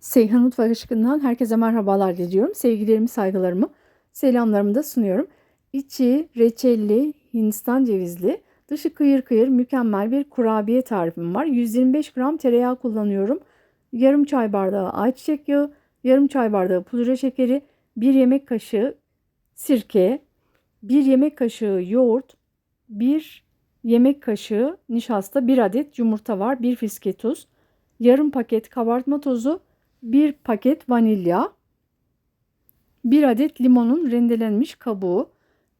Seyhan Mutfak Aşkı'ndan herkese merhabalar diliyorum. Sevgilerimi, saygılarımı, selamlarımı da sunuyorum. İçi reçelli, hindistan cevizli, dışı kıyır kıyır mükemmel bir kurabiye tarifim var. 125 gram tereyağı kullanıyorum. Yarım çay bardağı ayçiçek yağı, yarım çay bardağı pudra şekeri, 1 yemek kaşığı sirke, 1 yemek kaşığı yoğurt, 1 yemek kaşığı nişasta, 1 adet yumurta var, 1 fiske tuz, yarım paket kabartma tozu, 1 paket vanilya, 1 adet limonun rendelenmiş kabuğu,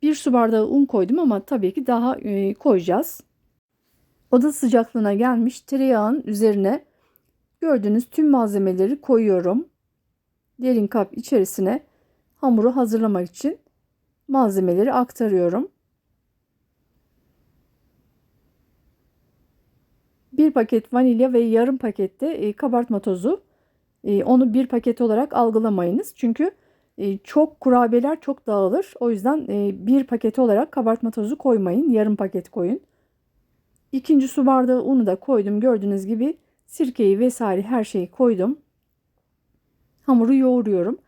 1 su bardağı un koydum ama tabii ki daha e, koyacağız. Oda sıcaklığına gelmiş tereyağın üzerine gördüğünüz tüm malzemeleri koyuyorum. Derin kap içerisine hamuru hazırlamak için malzemeleri aktarıyorum. Bir paket vanilya ve yarım pakette e, kabartma tozu. E, onu bir paket olarak algılamayınız. Çünkü e, çok kurabiyeler çok dağılır. O yüzden bir paket olarak kabartma tozu koymayın. Yarım paket koyun. İkinci su bardağı unu da koydum. Gördüğünüz gibi sirkeyi vesaire her şeyi koydum. Hamuru yoğuruyorum.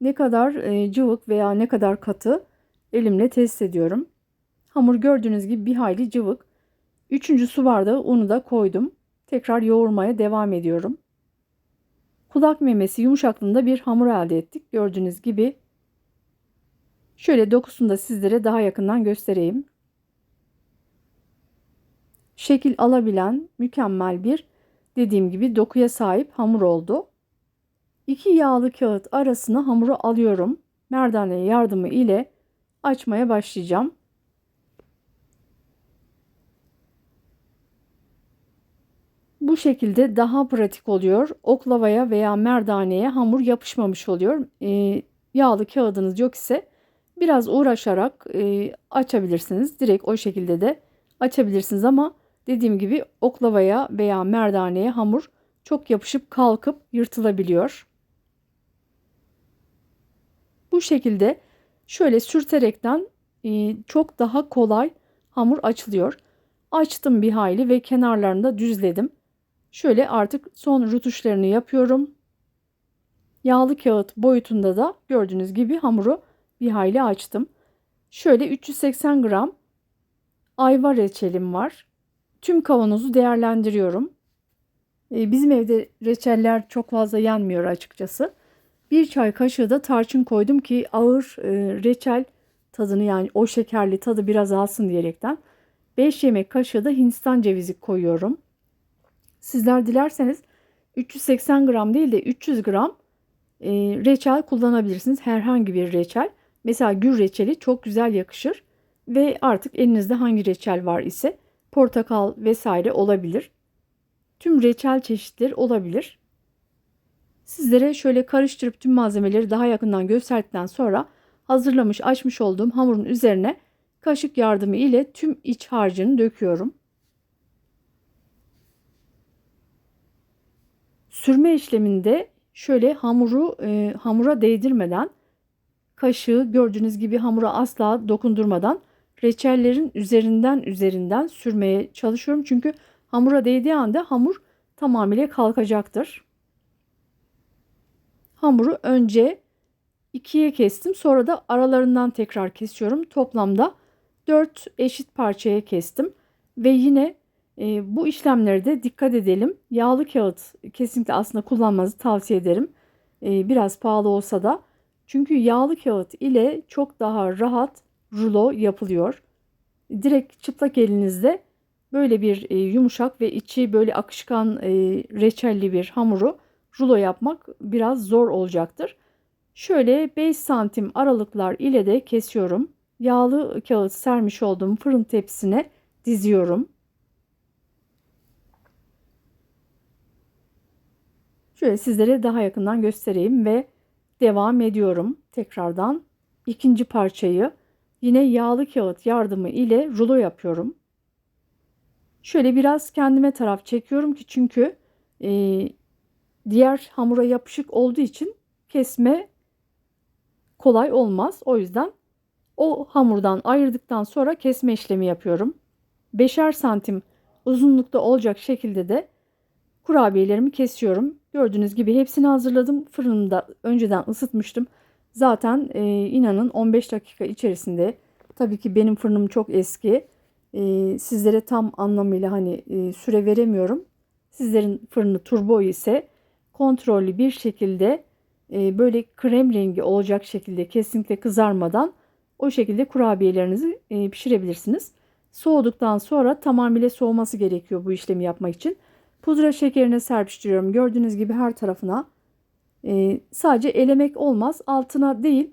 Ne kadar cıvık veya ne kadar katı elimle test ediyorum. Hamur gördüğünüz gibi bir hayli cıvık. Üçüncü su bardağı unu da koydum. Tekrar yoğurmaya devam ediyorum. Kulak memesi yumuşaklığında bir hamur elde ettik. Gördüğünüz gibi şöyle dokusunu da sizlere daha yakından göstereyim. Şekil alabilen mükemmel bir dediğim gibi dokuya sahip hamur oldu. İki yağlı kağıt arasına hamuru alıyorum. Merdane yardımı ile açmaya başlayacağım. Bu şekilde daha pratik oluyor. Oklavaya veya merdaneye hamur yapışmamış oluyor. E, yağlı kağıdınız yok ise biraz uğraşarak e, açabilirsiniz. Direkt o şekilde de açabilirsiniz ama dediğim gibi oklavaya veya merdaneye hamur çok yapışıp kalkıp yırtılabiliyor. Bu şekilde şöyle sürterekten e, çok daha kolay hamur açılıyor. Açtım bir hayli ve kenarlarını da düzledim. Şöyle artık son rutuşlarını yapıyorum. Yağlı kağıt boyutunda da gördüğünüz gibi hamuru bir hayli açtım. Şöyle 380 gram ayva reçelim var. Tüm kavanozu değerlendiriyorum. Ee, bizim evde reçeller çok fazla yenmiyor açıkçası. Bir çay kaşığı da tarçın koydum ki ağır e, reçel tadını yani o şekerli tadı biraz alsın diyerekten. 5 yemek kaşığı da hindistan cevizi koyuyorum. Sizler dilerseniz 380 gram değil de 300 gram e, reçel kullanabilirsiniz. Herhangi bir reçel. Mesela gül reçeli çok güzel yakışır. Ve artık elinizde hangi reçel var ise portakal vesaire olabilir. Tüm reçel çeşitleri olabilir. Sizlere şöyle karıştırıp tüm malzemeleri daha yakından gösterdikten sonra hazırlamış açmış olduğum hamurun üzerine kaşık yardımı ile tüm iç harcını döküyorum. Sürme işleminde şöyle hamuru e, hamura değdirmeden kaşığı gördüğünüz gibi hamura asla dokundurmadan reçellerin üzerinden üzerinden sürmeye çalışıyorum. Çünkü hamura değdiği anda hamur tamamıyla kalkacaktır. Hamuru önce ikiye kestim. Sonra da aralarından tekrar kesiyorum. Toplamda 4 eşit parçaya kestim. Ve yine e, bu işlemlere de dikkat edelim. Yağlı kağıt kesinlikle aslında kullanmanızı tavsiye ederim. E, biraz pahalı olsa da. Çünkü yağlı kağıt ile çok daha rahat rulo yapılıyor. Direkt çıplak elinizde böyle bir e, yumuşak ve içi böyle akışkan e, reçelli bir hamuru rulo yapmak biraz zor olacaktır. Şöyle 5 santim aralıklar ile de kesiyorum. Yağlı kağıt sermiş olduğum fırın tepsisine diziyorum. Şöyle sizlere daha yakından göstereyim ve devam ediyorum tekrardan. ikinci parçayı yine yağlı kağıt yardımı ile rulo yapıyorum. Şöyle biraz kendime taraf çekiyorum ki çünkü e, diğer hamura yapışık olduğu için kesme kolay olmaz. O yüzden o hamurdan ayırdıktan sonra kesme işlemi yapıyorum. Beşer santim uzunlukta olacak şekilde de kurabiyelerimi kesiyorum. Gördüğünüz gibi hepsini hazırladım. Fırında önceden ısıtmıştım. Zaten e, inanın 15 dakika içerisinde tabii ki benim fırınım çok eski. E, sizlere tam anlamıyla hani e, süre veremiyorum. Sizlerin fırını turbo ise kontrollü bir şekilde e, böyle krem rengi olacak şekilde kesinlikle kızarmadan o şekilde kurabiyelerinizi e, pişirebilirsiniz. Soğuduktan sonra tamamıyla soğuması gerekiyor bu işlemi yapmak için. Pudra şekerini serpiştiriyorum. Gördüğünüz gibi her tarafına e, sadece elemek olmaz. Altına değil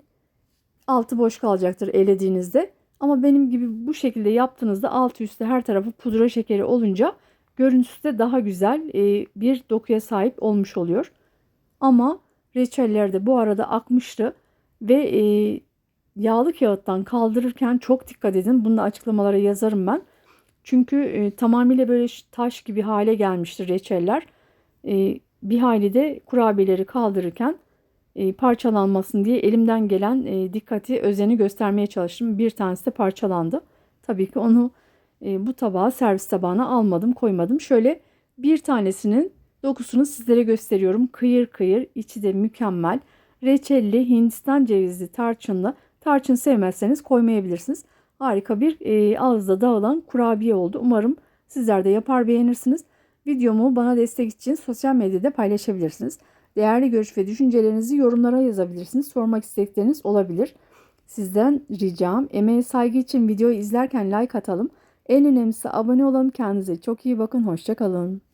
altı boş kalacaktır elediğinizde. Ama benim gibi bu şekilde yaptığınızda altı üstte her tarafı pudra şekeri olunca görüntüsü de daha güzel e, bir dokuya sahip olmuş oluyor. Ama reçeller de bu arada akmıştı ve e, yağlı kağıttan kaldırırken çok dikkat edin. Bunu da açıklamalara yazarım ben. Çünkü e, tamamıyla böyle taş gibi hale gelmiştir reçeller. E, bir hayli de kurabiyeleri kaldırırken e, parçalanmasın diye elimden gelen e, dikkati, özeni göstermeye çalıştım. Bir tanesi de parçalandı. Tabii ki onu e, bu tabağa, servis tabağına almadım, koymadım. Şöyle bir tanesinin dokusunu sizlere gösteriyorum. Kıyır kıyır, içi de mükemmel. Reçelli, Hindistan cevizli, tarçınlı. Tarçın sevmezseniz koymayabilirsiniz. Harika bir e, ağızda dağılan kurabiye oldu. Umarım sizler de yapar beğenirsiniz. Videomu bana destek için sosyal medyada paylaşabilirsiniz. Değerli görüş ve düşüncelerinizi yorumlara yazabilirsiniz. Sormak istedikleriniz olabilir. Sizden ricam emeğe saygı için videoyu izlerken like atalım. En önemlisi abone olalım. Kendinize çok iyi bakın. Hoşçakalın.